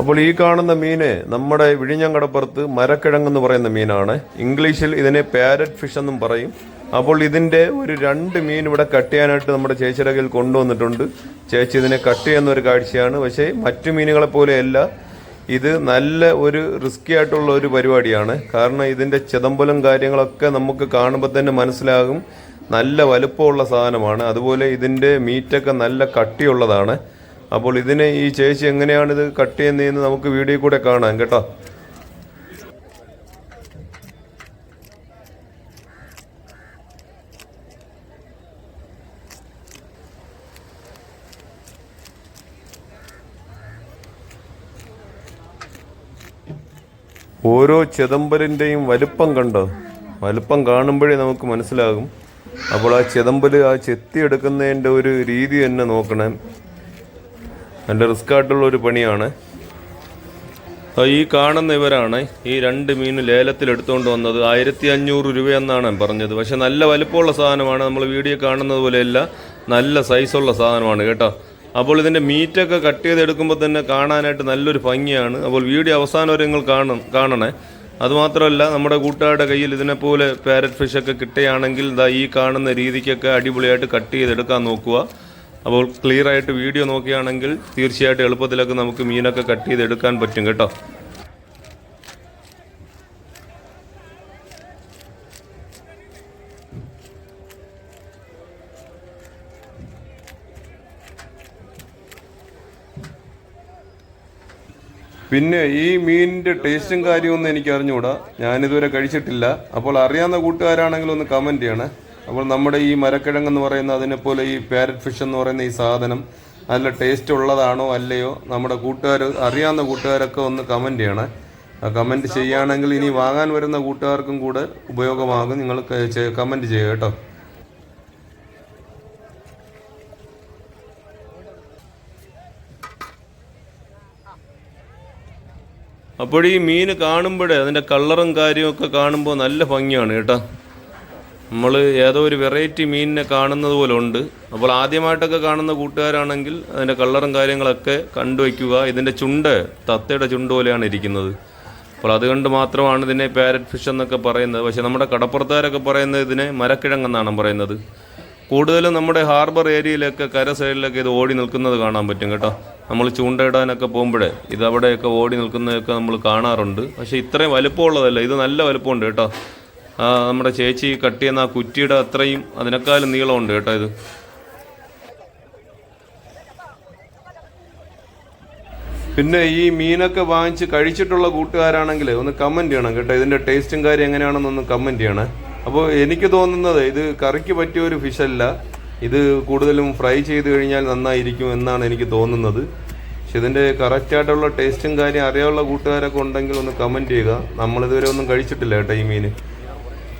അപ്പോൾ ഈ കാണുന്ന മീന് നമ്മുടെ വിഴിഞ്ഞങ്കടപ്പുറത്ത് മരക്കിഴങ്ങെന്ന് പറയുന്ന മീനാണ്. ഇംഗ്ലീഷിൽ ഇതിനെ പാരറ്റ് ഫിഷ് എന്നും പറയും. അപ്പോൾ ഇതിന്റെ ഒരു രണ്ട് മീൻ ഇവിടെ കട്ട് ചെയ്യാനായിട്ട് നമ്മുടെ ചേച്ചിയുടെ കയ്യിൽ കൊണ്ടുവന്നിട്ടുണ്ട്. ചേച്ചി ഇതിനെ കട്ട് ചെയ്യുന്ന ഒരു കാഴ്ചയാണ്. പക്ഷേ മറ്റു മീനുകളെ പോലെയല്ല. ഇത് നല്ല ഒരു റിസ്കി ആയിട്ടുള്ള ഒരു പരിപാടിയാണ്. കാരണം ഇതിന്റെ ചിതമ്പലും കാര്യങ്ങളൊക്കെ നമുക്ക് കാണുമ്പോൾ തന്നെ മനസ്സിലാകും. നല്ല വലുപ്പമുള്ള സാധനമാണ്. അതുപോലെ ഇതിന്റെ മീറ്റൊക്കെ നല്ല കട്ടിയുള്ളതാണ്. അപ്പോൾ ഇതിനെ ഈ ചേച്ചി എങ്ങനെയാണിത് കട്ട് ചെയ്യുന്നതെന്ന് നമുക്ക് വീഡിയോ കൂടെ കാണാം കേട്ടോ. ഓരോ ചിദംബരിന്റെയും വലുപ്പം കണ്ടോ? വലുപ്പം കാണുമ്പോഴേ നമുക്ക് മനസ്സിലാകും. അപ്പോൾ ആ ചിദംബര് ആ ചെത്തി എടുക്കുന്നതിന്റെ ഒരു രീതി തന്നെ നോക്കണം. നല്ല റിസ്ക് ആയിട്ടുള്ള ഒരു പണിയാണ്. ഈ കാണുന്ന ഇവരാണ് ഈ രണ്ട് മീൻ ലേലത്തിൽ എടുത്തുകൊണ്ട് വന്നത്. ആയിരത്തി അഞ്ഞൂറ് രൂപയെന്നാണ് പറഞ്ഞത്. പക്ഷെ നല്ല വലിപ്പമുള്ള സാധനമാണ്. നമ്മൾ വീഡിയോ കാണുന്നത് പോലെയല്ല നല്ല സൈസുള്ള സാധനമാണ് കേട്ടോ. അപ്പോൾ ഇതിന്റെ മീറ്റൊക്കെ കട്ട് ചെയ്തെടുക്കുമ്പോൾ തന്നെ കാണാനായിട്ട് നല്ലൊരു ഭംഗിയാണ്. അപ്പോൾ വീഡിയോ അവസാനം വരെ നിങ്ങൾ കാണും കാണണേ. അതുമാത്രമല്ല നമ്മുടെ കൂട്ടുകാരുടെ കയ്യിൽ ഇതിനെപ്പോലെ പാരറ്റ് ഫിഷൊക്കെ കിട്ടുകയാണെങ്കിൽ ഇതാ ഈ കാണുന്ന രീതിക്കൊക്കെ അടിപൊളിയായിട്ട് കട്ട് ചെയ്തെടുക്കാൻ നോക്കുക. അപ്പോൾ ക്ലിയർ ആയിട്ട് വീഡിയോ നോക്കുകയാണെങ്കിൽ തീർച്ചയായിട്ടും എളുപ്പത്തിലൊക്കെ നമുക്ക് മീനൊക്കെ കട്ട് ചെയ്ത് എടുക്കാൻ പറ്റും കേട്ടോ. പിന്നെ ഈ മീനിന്റെ ടേസ്റ്റും കാര്യമൊന്നും എനിക്ക് അറിഞ്ഞുകൂടാ ഞാനിതുവരെ കഴിച്ചിട്ടില്ല. അപ്പോൾ അറിയാവുന്ന കൂട്ടുകാരാണെങ്കിൽ ഒന്ന് കമന്റ് ചെയ്യണേ. അപ്പോൾ നമ്മുടെ ഈ മരക്കിഴങ്ങ് എന്ന് പറയുന്ന അതിനെപ്പോലെ ഈ പാരറ്റ് ഫിഷ് എന്ന് പറയുന്ന ഈ സാധനം നല്ല ടേസ്റ്റ് ഉള്ളതാണോ അല്ലയോ നമ്മുടെ കൂട്ടുകാർ അറിയാവുന്ന കൂട്ടുകാരൊക്കെ ഒന്ന് കമന്റ് ചെയ്യണേ. കമന്റ് ചെയ്യുകയാണെങ്കിൽ ഇനി വാങ്ങാൻ വരുന്ന കൂട്ടുകാർക്കും കൂടെ ഉപയോഗമാകും. നിങ്ങൾ കമന്റ് ചെയ്യുക കേട്ടോ. അപ്പോൾ ഈ മീൻ കാണുമ്പോഴേ അതിന്റെ കളറും കാര്യമൊക്കെ കാണുമ്പോൾ നല്ല ഭംഗിയാണ് കേട്ടോ. നമ്മൾ ഏതോ ഒരു വെറൈറ്റി മീനിനെ കാണുന്നത് പോലെ ഉണ്ട്. അപ്പോൾ ആദ്യമായിട്ടൊക്കെ കാണുന്ന കൂട്ടുകാരാണെങ്കിൽ അതിന്റെ കളറും കാര്യങ്ങളൊക്കെ കണ്ടുവയ്ക്കുക ഇതിന്റെ ചുണ്ട് തത്തയുടെ ചുണ്ട് പോലെയാണ് ഇരിക്കുന്നത്. അപ്പോൾ അതുകൊണ്ട് മാത്രമാണ് ഇതിനെ പാരറ്റ് ഫിഷ് എന്നൊക്കെ പറയുന്നത്. പക്ഷേ നമ്മുടെ കടപ്പുറത്തുകാരൊക്കെ പറയുന്നത് ഇതിനെ മരക്കിഴങ്ങെന്നാണ് പറയുന്നത്. കൂടുതലും നമ്മുടെ ഹാർബർ ഏരിയയിലൊക്കെ കര സൈഡിലൊക്കെ ഇത് ഓടി നിൽക്കുന്നത് കാണാൻ പറ്റും കേട്ടോ. നമ്മൾ ചൂണ്ടയിടാനൊക്കെ പോകുമ്പോഴേ ഇത് അവിടെയൊക്കെ ഓടി നിൽക്കുന്നതൊക്കെ നമ്മൾ കാണാറുണ്ട്. പക്ഷേ ഇത്രയും വലുപ്പമുള്ളതല്ല. ഇത് നല്ല വലുപ്പമുണ്ട് കേട്ടോ. നമ്മുടെ ചേച്ചി കട്ട് ചെയ്യുന്ന ആ കുറ്റിയുടെ അത്രയും അതിനേക്കാളും നീളമുണ്ട് കേട്ടോ ഇത്. പിന്നെ ഈ മീനൊക്കെ വാങ്ങിച്ച് കഴിച്ചിട്ടുള്ള കൂട്ടുകാരാണെങ്കിൽ ഒന്ന് കമന്റ് ചെയ്യണം കേട്ടോ. ഇതിന്റെ ടേസ്റ്റും കാര്യം എങ്ങനെയാണെന്നൊന്ന് കമന്റ് ചെയ്യണേ. അപ്പോൾ എനിക്ക് തോന്നുന്നത് ഇത് കറിക്ക് പറ്റിയ ഒരു ഫിഷല്ല ഇത് കൂടുതലും ഫ്രൈ ചെയ്ത് കഴിഞ്ഞാൽ നന്നായിരിക്കും എന്നാണ് എനിക്ക് തോന്നുന്നത്. പക്ഷെ ഇതിന്റെ കറക്റ്റായിട്ടുള്ള ടേസ്റ്റും കാര്യം അറിയാനുള്ള കൂട്ടുകാരൊക്കെ ഉണ്ടെങ്കിൽ ഒന്ന് കമന്റ് ചെയ്യുക. നമ്മളിതുവരെ ഒന്നും കഴിച്ചിട്ടില്ല കേട്ടോ ഈ മീൻ.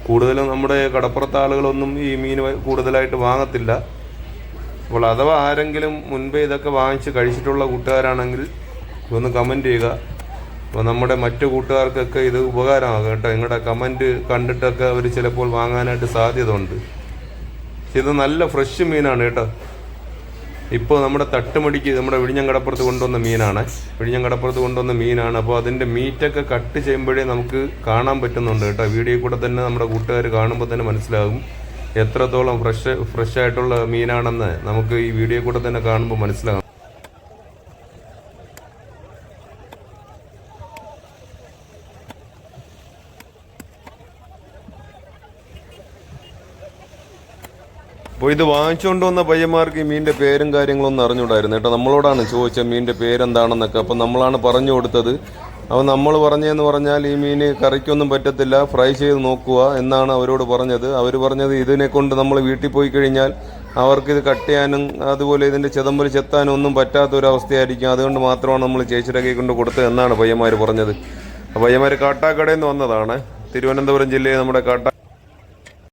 കൂടുതലും നമ്മുടെ കടപ്പുറത്തെ ആളുകളൊന്നും ഈ മീൻ കൂടുതലായിട്ട് വാങ്ങത്തില്ല. അപ്പോൾ അഥവാ ആരെങ്കിലും മുൻപേ ഇതൊക്കെ വാങ്ങിച്ച് കഴിച്ചിട്ടുള്ള കൂട്ടുകാരാണെങ്കിൽ ഒന്ന് കമന്റ് ചെയ്യുക. അപ്പോൾ നമ്മുടെ മറ്റു കൂട്ടുകാർക്കൊക്കെ ഇത് ഉപകാരമാകും കേട്ടോ. നിങ്ങളുടെ കമന്റ് കണ്ടിട്ടൊക്കെ അവർ ചിലപ്പോൾ വാങ്ങാനായിട്ട് സാധ്യത ഉണ്ട് ഇത് നല്ല ഫ്രഷ് മീനാണ് കേട്ടോ. ഇപ്പോൾ നമ്മുടെ തട്ടുമടിക്ക് നമ്മുടെ വിഴിഞ്ഞങ്കടപ്പുറത്ത് കൊണ്ടുവന്ന മീനാണ്. വിഴിഞ്ഞങ്കടപ്പുറത്ത് കൊണ്ടുവന്ന മീനാണ്. അപ്പോൾ അതിന്റെ മീറ്റൊക്കെ കട്ട് ചെയ്യുമ്പോഴേ നമുക്ക് കാണാൻ പറ്റുന്നുണ്ട് കേട്ടോ. വീഡിയോ കൂടെ തന്നെ നമ്മുടെ കൂട്ടുകാർ കാണുമ്പോൾ തന്നെ മനസ്സിലാകും. എത്രത്തോളം ഫ്രഷ് ഫ്രഷ് ആയിട്ടുള്ള മീനാണെന്ന് നമുക്ക് ഈ വീഡിയോ കൂടെ തന്നെ കാണുമ്പോൾ മനസ്സിലാകും. അപ്പോൾ ഇത് വാങ്ങിച്ചുകൊണ്ട് വന്ന പയ്യന്മാർക്ക് ഈ മീനിന്റെ പേരും കാര്യങ്ങളൊന്നും അറിഞ്ഞുകൂടായിരുന്നു. കേട്ടോ നമ്മളോടാണ് ചോദിച്ചത് മീനിന്റെ പേരെന്താണെന്നൊക്കെ. അപ്പം നമ്മളാണ് പറഞ്ഞു കൊടുത്തത്. അപ്പോൾ നമ്മൾ പറഞ്ഞതെന്ന് പറഞ്ഞാൽ ഈ മീൻ കറിക്കൊന്നും പറ്റത്തില്ല ഫ്രൈ ചെയ്ത് നോക്കുക എന്നാണ് അവരോട് പറഞ്ഞത്. അവർ പറഞ്ഞത് ഇതിനെ കൊണ്ട് നമ്മൾ വീട്ടിൽ പോയി കഴിഞ്ഞാൽ അവർക്കിത് കട്ട് ചെയ്യാനും അതുപോലെ ഇതിന്റെ ചെതമ്പൽ ചെത്താനും ഒന്നും പറ്റാത്ത ഒരു അവസ്ഥയായിരിക്കും അതുകൊണ്ട് മാത്രമാണ് നമ്മൾ ചേച്ചിയുടെ കൈ കൊണ്ട് കൊടുത്തത് എന്നാണ് പയ്യന്മാർ പറഞ്ഞത്. അപ്പോൾ പയ്യന്മാർ കാട്ടാക്കടയിൽ നിന്ന് വന്നതാണ്. തിരുവനന്തപുരം ജില്ലയിൽ നമ്മുടെ കാട്ടാ